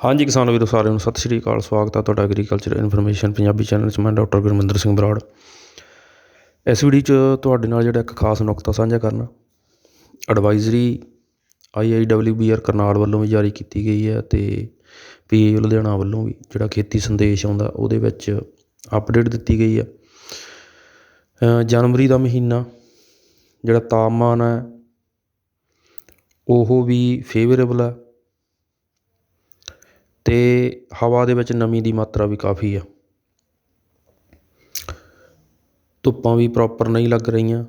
ਹਾਂਜੀ ਕਿਸਾਨ ਵੀਰੋ, ਸਾਰਿਆਂ ਨੂੰ ਸਤਿ ਸ਼੍ਰੀ ਅਕਾਲ। ਸਵਾਗਤ ਹੈ ਤੁਹਾਡਾ ਐਗਰੀਕਲਚਰ ਇਨਫੋਰਮੇਸ਼ਨ ਪੰਜਾਬੀ ਚੈਨਲ 'ਚ। ਮੈਂ ਡਾਕਟਰ ਗੁਰਮਿੰਦਰ ਸਿੰਘ ਬਰਾੜ। ਇਸ ਵੀਡੀਓ 'ਚ ਤੁਹਾਡੇ ਨਾਲ ਜਿਹੜਾ ਇੱਕ ਖਾਸ ਨੁਕਤਾ ਸਾਂਝਾ ਕਰਨਾ। ਐਡਵਾਈਜ਼ਰੀ ਆਈਆਈਡਬਲਯੂਬੀਆਰ ਕਰਨਾਲ ਵੱਲੋਂ ਵੀ ਜਾਰੀ ਕੀਤੀ ਗਈ ਹੈ ਤੇ ਪੀਏ ਲੁਧਿਆਣਾ ਵੱਲੋਂ ਵੀ ਜਿਹੜਾ ਖੇਤੀ ਸੰਦੇਸ਼ ਆਉਂਦਾ, ਉਹਦੇ ਵਿੱਚ ਅਪਡੇਟ ਦਿੱਤੀ ਗਈ ਹੈ। ਜਨਵਰੀ ਦਾ ਮਹੀਨਾ ਜਿਹੜਾ ਤਾਪਮਾਨ ਹੈ, ਉਹ ਵੀ ਫੇਵਰੇਬਲ ਹੈ। ਤੇ ਹਵਾ ਦੇ ਵਿੱਚ ਨਮੀ ਦੀ ਮਾਤਰਾ ਵੀ ਕਾਫੀ ਆ। ਧੁੱਪਾਂ ਵੀ ਪ੍ਰੋਪਰ ਨਹੀਂ ਲੱਗ ਰਹੀਆਂ।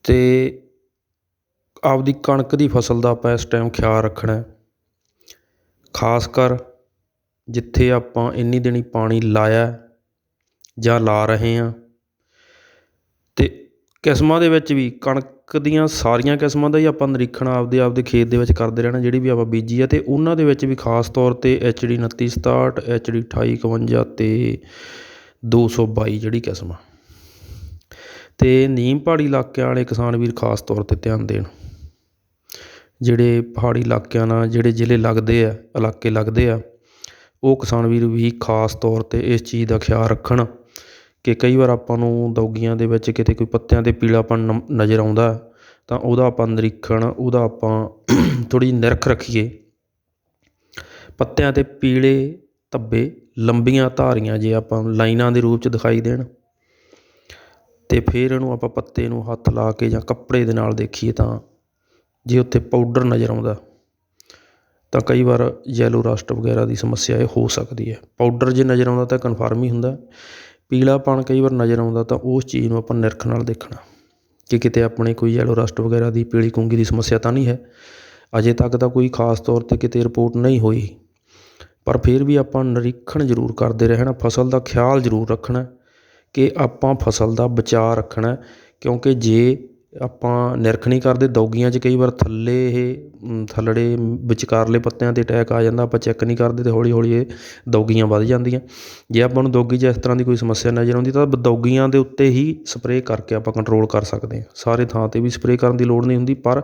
ਅਤੇ ਆਪਦੀ ਕਣਕ ਦੀ ਫਸਲ ਦਾ ਆਪਾਂ ਇਸ ਟਾਈਮ ਖਿਆਲ ਰੱਖਣਾ ਖਾਸ ਕਰ ਜਿੱਥੇ ਆਪਾਂ ਇੰਨੀ ਦਿਨੀ ਪਾਣੀ ਲਾਇਆ ਜਾਂ ਲਾ ਰਹੇ ਹਾਂ। ਅਤੇ ਕਿਸਮਾਂ ਦੇ ਵਿੱਚ ਵੀ ਕਣਕ ਦੀਆਂ ਸਾਰੀਆਂ ਕਿਸਮਾਂ ਦਾ ਹੀ ਆਪਾਂ ਨਿਰੀਖਣ ਆਪਦੇ ਆਪਦੇ ਖੇਤ ਦੇ ਵਿੱਚ ਕਰਦੇ ਰਹਿਣਾ, ਜਿਹੜੀ ਵੀ ਆਪਾਂ ਬੀਜੀ ਆ ਅਤੇ ਉਹਨਾਂ ਦੇ ਵਿੱਚ ਵੀ ਖਾਸ ਤੌਰ ਤੇ ਐਚ ਡੀ 2967 ਐਚ ਡੀ ਅਠਾਈ ਇਕਵੰਜਾ ਅਤੇ ਦੋ ਸੌ ਬਾਈ ਜਿਹੜੀ ਕਿਸਮ ਆ। ਤੇ ਨੀਮ ਪਹਾੜੀ ਇਲਾਕਿਆਂ ਵਾਲੇ ਕਿਸਾਨ ਵੀਰ ਖਾਸ ਤੌਰ ਤੇ ਧਿਆਨ ਦੇਣ। ਜਿਹੜੇ ਪਹਾੜੀ ਇਲਾਕਿਆਂ ਨਾਲ, ਜਿਹੜੇ ਜ਼ਿਲ੍ਹੇ ਲੱਗਦੇ ਆ, ਇਲਾਕੇ ਲੱਗਦੇ ਆ, ਉਹ ਕਿਸਾਨ ਵੀਰ ਵੀ ਖਾਸ ਤੌਰ ਤੇ ਇਸ ਚੀਜ਼ ਦਾ ਖਿਆਲ ਰੱਖਣ ਕਿ ਕਈ ਵਾਰ ਆਪਾਂ ਨੂੰ ਦੌਗੀਆਂ ਦੇ ਵਿੱਚ ਕਿਤੇ ਕੋਈ ਪੱਤਿਆਂ 'ਤੇ ਪੀਲਾਪਣ ਨ ਨਜ਼ਰ ਆਉਂਦਾ, ਤਾਂ ਉਹਦਾ ਆਪਾਂ ਨਿਰੀਖਣ, ਉਹਦਾ ਆਪਾਂ ਥੋੜ੍ਹੀ ਨਿਰਖ ਰੱਖੀਏ। ਪੱਤਿਆਂ 'ਤੇ ਪੀਲੇ ਧੱਬੇ, ਲੰਬੀਆਂ ਧਾਰੀਆਂ ਜੇ ਆਪਾਂ ਨੂੰ ਲਾਈਨਾਂ ਦੇ ਰੂਪ 'ਚ ਦਿਖਾਈ ਦੇਣ ਅਤੇ ਫਿਰ ਇਹਨੂੰ ਆਪਾਂ ਪੱਤੇ ਨੂੰ ਹੱਥ ਲਾ ਕੇ ਜਾਂ ਕੱਪੜੇ ਦੇ ਨਾਲ ਦੇਖੀਏ ਤਾਂ ਜੇ ਉੱਥੇ ਪਾਊਡਰ ਨਜ਼ਰ ਆਉਂਦਾ, ਤਾਂ ਕਈ ਵਾਰ ਯੈਲੋ ਰਸਟ ਵਗੈਰਾ ਦੀ ਸਮੱਸਿਆ ਇਹ ਹੋ ਸਕਦੀ ਹੈ। ਪਾਊਡਰ ਜੇ ਨਜ਼ਰ ਆਉਂਦਾ ਤਾਂ ਕਨਫਰਮ ਹੀ ਹੁੰਦਾ। ਪੀਲਾਪਣ ਕਈ ਵਾਰ ਨਜ਼ਰ ਆਉਂਦਾ ਤਾਂ ਉਸ ਚੀਜ਼ ਨੂੰ ਆਪਾਂ ਨਿਰਖ ਨਾਲ ਦੇਖਣਾ। ਕਿ ਕਿਤੇ ਆਪਣੇ ਕੋਈ ਯੈਲੋ ਰਸਟ ਵਗੈਰਾ ਦੀ, ਪੀਲੀ ਕੁੰਗੀ ਦੀ ਸਮੱਸਿਆ ਤਾਂ ਨਹੀਂ ਹੈ। ਅਜੇ ਤੱਕ ਤਾਂ ਕੋਈ ਖਾਸ ਤੌਰ ਤੇ ਕਿਤੇ ਰਿਪੋਰਟ ਨਹੀਂ ਹੋਈ। ਪਰ ਫਿਰ ਵੀ ਆਪਾਂ ਨਿਰੀਖਣ ਜ਼ਰੂਰ ਕਰਦੇ ਰਹਿਣਾ, ਫਸਲ ਦਾ ਖਿਆਲ ਜ਼ਰੂਰ ਰੱਖਣਾ ਕਿ ਆਪਾਂ ਫਸਲ ਦਾ ਬਚਾਅ ਰੱਖਣਾ ਕਿਉਂਕਿ ਜੇ ਆਪਾਂ ਨਿਰਖ ਨਹੀਂ ਕਰਦੇ, ਦੌਗੀਆਂ 'ਚ ਕਈ ਵਾਰ ਥੱਲੇ ਇਹ ਥੱਲੜੇ ਵਿਚਕਾਰਲੇ ਪੱਤਿਆਂ 'ਤੇ ਅਟੈਕ ਆ ਜਾਂਦਾ, ਆਪਾਂ ਚੈੱਕ ਨਹੀਂ ਕਰਦੇ ਅਤੇ ਹੌਲੀ ਹੌਲੀ ਇਹ ਦੌਗੀਆਂ ਵੱਧ ਜਾਂਦੀਆਂ। ਜੇ ਆਪਾਂ ਨੂੰ ਦੌਗੀ 'ਚ ਇਸ ਤਰ੍ਹਾਂ ਦੀ ਕੋਈ ਸਮੱਸਿਆ ਨਜ਼ਰ ਆਉਂਦੀ ਤਾਂ ਦੌਗੀਆਂ ਦੇ ਉੱਤੇ ਹੀ ਸਪਰੇਅ ਕਰਕੇ ਆਪਾਂ ਕੰਟਰੋਲ ਕਰ ਸਕਦੇ ਹਾਂ। ਸਾਰੇ ਥਾਂ 'ਤੇ ਵੀ ਸਪਰੇਅ ਕਰਨ ਦੀ ਲੋੜ ਨਹੀਂ ਹੁੰਦੀ, ਪਰ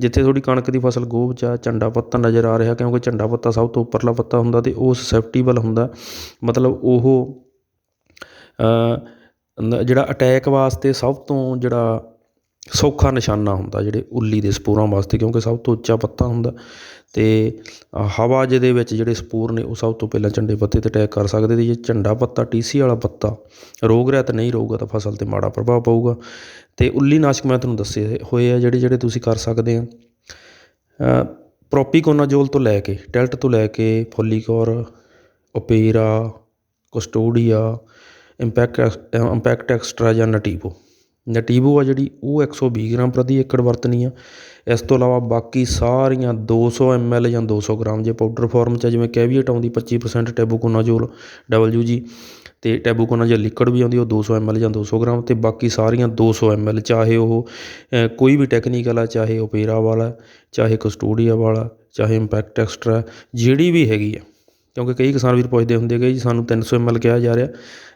ਜਿੱਥੇ ਥੋੜੀ ਕਣਕ ਦੀ ਫਸਲ ਗੋਭ 'ਚ ਆ, ਝੰਡਾ ਪੱਤਾ ਨਜ਼ਰ ਆ ਰਿਹਾ, ਕਿਉਂਕਿ ਝੰਡਾ ਪੱਤਾ ਸਭ ਤੋਂ ਉੱਪਰਲਾ ਪੱਤਾ ਹੁੰਦਾ ਅਤੇ ਉਹ ਸਸੈਪਟੀਬਲ ਹੁੰਦਾ, ਮਤਲਬ ਉਹ ਜਿਹੜਾ ਅਟੈਕ ਵਾਸਤੇ ਸਭ ਤੋਂ ਜਿਹੜਾ ਸੌਖਾ ਨਿਸ਼ਾਨਾ ਹੁੰਦਾ ਜਿਹੜੇ ਉੱਲੀ ਦੇ ਸਪੋਰਾਂ ਵਾਸਤੇ, ਕਿਉਂਕਿ ਸਭ ਤੋਂ ਉੱਚਾ ਪੱਤਾ ਹੁੰਦਾ ਅਤੇ ਹਵਾ ਜਿਹਦੇ ਵਿੱਚ ਜਿਹੜੇ ਸਪੋਰ ਨੇ ਉਹ ਸਭ ਤੋਂ ਪਹਿਲਾਂ ਝੰਡੇ ਪੱਤੇ ਤੇ ਅਟੈਕ ਕਰ ਸਕਦੇ ਅਤੇ ਜੇ ਝੰਡਾ ਪੱਤਾ ਟੀਸੀ ਵਾਲਾ ਪੱਤਾ ਰੋਗ ਰਹਿਤ ਨਹੀਂ ਰਹੂਗਾ ਤਾਂ ਫਸਲ ਤੇ ਮਾੜਾ ਪ੍ਰਭਾਵ ਪਊਗਾ। ਅਤੇ ਉੱਲੀ ਨਾਸ਼ਕ ਮੈਂ ਤੁਹਾਨੂੰ ਦੱਸੇ ਹੋਏ ਆ ਜਿਹੜੇ ਜਿਹੜੇ ਤੁਸੀਂ ਕਰ ਸਕਦੇ ਆ। ਪ੍ਰੋਪੀਕੋਨਾਜੋਲ ਤੋਂ ਲੈ ਕੇ ਟੈਲਟ ਤੋਂ ਲੈ ਕੇ ਫੋਲੀਕੋਰ ਓਪੇਰਾ ਕਸਟੋਡੀਆ ਇੰਪੈਕਟ ਇੰਪੈਕਟ ਐਕਸਟਰਾ ਜਾਂ ਨਟੀਵੋ ਨਟੀਵੋ ਆ ਜਿਹੜੀ, ਉਹ 120 ਗ੍ਰਾਮ ਪ੍ਰਤੀ ਏਕੜ ਵਰਤਣੀ ਆ। ਇਸ ਤੋਂ ਇਲਾਵਾ ਬਾਕੀ ਸਾਰੀਆਂ ਦੋ ਸੌ ਐੱਮ ਐੱਲ ਜਾਂ ਦੋ ਸੌ ਗ੍ਰਾਮ ਜੇ ਪਾਊਡਰ ਫੋਰਮ 'ਚ ਜਿਵੇਂ ਕੈਵੀਏਟ ਆਉਂਦੀ 25% ਟੈਬੂਕੋਨਾਜੋਲ ਡਬਲਯੂ ਅਤੇ ਟੈਬੂਕੋਨਾ ਜੇ ਲਿਕਵਿਡ ਵੀ ਆਉਂਦੀ, ਉਹ ਦੋ ਸੌ ਐੱਮ ਐੱਲ ਜਾਂ ਦੋ ਸੌ ਗ੍ਰਾਮ ਅਤੇ ਬਾਕੀ ਸਾਰੀਆਂ ਦੋ ਸੌ ਐੱਮ ਐੱਲ ਚਾਹੇ ਉਹ ਕੋਈ ਵੀ ਟੈਕਨੀਕਲ ਆ, ਚਾਹੇ ਓਪੇਰਾ ਵਾਲਾ, ਚਾਹੇ ਕਸਟੋਡੀਆ ਵਾਲਾ, ਚਾਹੇ ਇੰਪੈਕਟ ਐਕਸਟਰਾ ਜਿਹੜੀ ਵੀ ਹੈਗੀ ਆ। ਕਿਉਂਕਿ ਕਈ ਕਿਸਾਨ ਵੀਰ ਪੁੱਛਦੇ ਹੁੰਦੇ ਕਿ ਜੀ ਸਾਨੂੰ ਤਿੰਨ ਸੌ ਐੱਮ ਐੱਲ ਕਿਹਾ ਜਾ ਰਿਹਾ।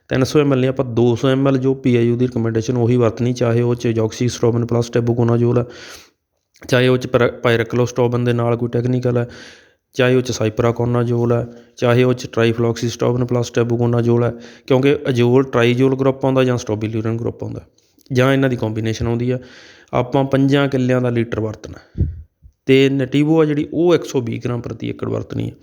ਤਿੰਨ ਸੌ ਐੱਮ ਐੱਲ ਨਹੀਂ, ਆਪਾਂ ਦੋ ਸੌ ਐੱਮ ਐੱਲ ਜੋ ਪੀ ਆਈ ਯੂ ਦੀ ਰਿਕਮੈਂਡੇਸ਼ਨ ਉਹੀ ਵਰਤਣੀ, ਚਾਹੇ ਉਹ 'ਚ ਜੌਕਸੀ ਸਟ੍ਰੋਬਨ ਪਲੱਸ ਟੈਬੂਕੋਨਾਜੋਲ ਹੈ ਚਾਹੇ ਉਹ 'ਚ ਪਾਇਰਕਲੋਸਟੋਬਨ ਦੇ ਨਾਲ ਕੋਈ ਟੈਕਨੀਕਲ ਹੈ ਚਾਹੇ ਉਹ 'ਚ ਸਾਈਪਰਾਕੋਨਾਜੋਲ ਹੈ ਚਾਹੇ ਉਹ 'ਚ ਟਰਾਈਫਲੋਕਸੀਸਟੋਬਨ ਪਲੱਸ ਟੈਬੂਕੋਨਾਜੋਲ ਹੈ ਕਿਉਂਕਿ ਅਜੋਲ ਟਰਾਈਜੋਲ ਗਰੁੱਪ ਆਉਂਦਾ ਜਾਂ ਸਟੋਬਿਲੂਰਨ ਗਰੁੱਪ ਆਉਂਦਾ, ਜਾਂ ਇਹਨਾਂ ਦੀ ਕੰਬੀਨੇਸ਼ਨ ਆਉਂਦੀ ਆ, ਆਪਾਂ ਪੰਜਾਂ ਕਿੱਲਿਆਂ ਦਾ ਲੀਟਰ ਵਰਤਣਾ। ਤੇ ਨਟੀਵੋ ਆ ਜਿਹੜੀ, ਉਹ 120 ਗ੍ਰਾਮ ਪ੍ਰਤੀ ਏਕੜ ਵਰਤਣੀ ਹੈ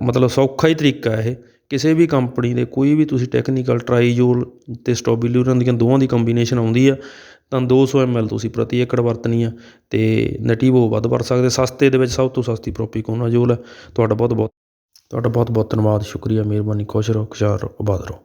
ਮਤਲਬ ਸੌਖਾ ਹੀ ਤਰੀਕਾ ਇਹ। ਕਿਸੇ ਵੀ ਕੰਪਨੀ ਦੇ ਕੋਈ ਵੀ ਤੁਸੀਂ ਟੈਕਨੀਕਲ ਟਰਾਈਜੋਲ ਅਤੇ ਸਟੋਬਿਲੂਰਨ ਦੀਆਂ ਦੋਵਾਂ ਦੀ ਕੰਬੀਨੇਸ਼ਨ ਆਉਂਦੀ ਆ, ਤਾਂ ਦੋ ਸੌ ਐੱਮ ਐੱਲ ਤੁਸੀਂ ਪ੍ਰਤੀ ਏਕੜ ਵਰਤਣੀ ਆ ਅਤੇ ਨਟੀਵੋ ਵੱਧ ਵਰਤ ਸਕਦੇ, ਸਸਤੇ ਦੇ ਵਿੱਚ ਸਭ ਤੋਂ ਸਸਤੀ ਪ੍ਰੋਪੀਕੋਨਾਜੋਲ ਹੈ ਤੁਹਾਡਾ ਬਹੁਤ ਬਹੁਤ, ਤੁਹਾਡਾ ਬਹੁਤ ਬਹੁਤ ਧੰਨਵਾਦ, ਸ਼ੁਕਰੀਆ, ਮਿਹਰਬਾਨੀ, ਖੁਸ਼ ਰਹੋ, ਖੁਸ਼ਹਾਲ ਰਹੋ, ਆਬਾਦ ਰਹੋ।